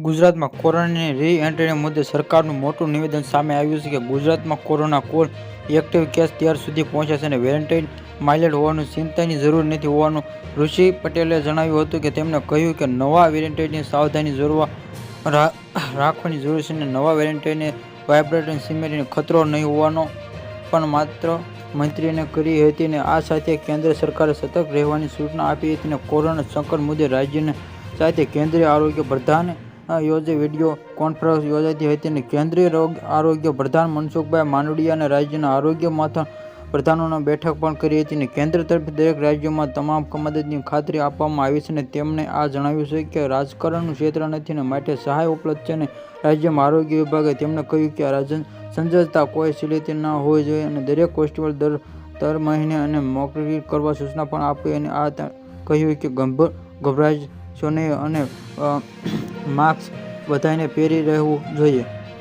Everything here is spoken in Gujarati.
ગુજરાતમાં કોરોનાની રી એન્ટ્રીના મુદ્દે સરકારનું મોટું નિવેદન સામે આવ્યું છે કે ગુજરાતમાં કોરોના કુલ એક્ટિવ કેસ ત્યાર સુધી પહોંચ્યા છે અને વેલેન્ટાઇન માઇલેટ હોવાનું ચિંતાની જરૂર નથી હોવાનું ઋષિ પટેલે જણાવ્યું હતું કે તેમણે કહ્યું કે નવા વેલેન્ટાઇનની સાવધાની જરૂર રા- રાખવાની જરૂર છે અને નવા વેલેન્ટાઈને વાઇબ્રેટન સિમેન્ટને ખતરો નહીં હોવાનો પણ માત્ર મંત્રીને કરી હતી અને આ સાથે કેન્દ્ર સરકારે સતર્ક રહેવાની સૂચના આપી હતી અને કોરોના સંકટ મુદ્દે રાજ્યને સાથે કેન્દ્રીય આરોગ્ય પ્રધાન યોજે વીડિયો કોન્ફરન્સ યોજાતી હતી અને કેન્દ્રીય રોગ આરોગ્ય પ્રધાન મનસુખભાઈ માંડવિયા અને રાજ્યના આરોગ્ય માથા પ્રધાનોની બેઠક પણ કરી હતી અને કેન્દ્ર તરફથી દરેક રાજ્યોમાં તમામ મદદની ખાતરી આપવામાં આવી છે અને તેમણે આ જણાવ્યું છે કે રાજકારણનું ક્ષેત્ર નથી અને માટે સહાય ઉપલબ્ધ છે અને રાજ્યમાં આરોગ્ય વિભાગે તેમણે કહ્યું કે આ રાજ્ય સંજજતા કોઈ સિલિતી ન હોવી જોઈએ અને દરેક હોસ્પિટલ દર દર મહિને અને મોકલી કરવા સૂચના પણ આપી અને આ કહ્યું કે ગંભીર ગભરાશો નહીં અને માસ્ક બધાને પહેરી રહેવું જોઈએ.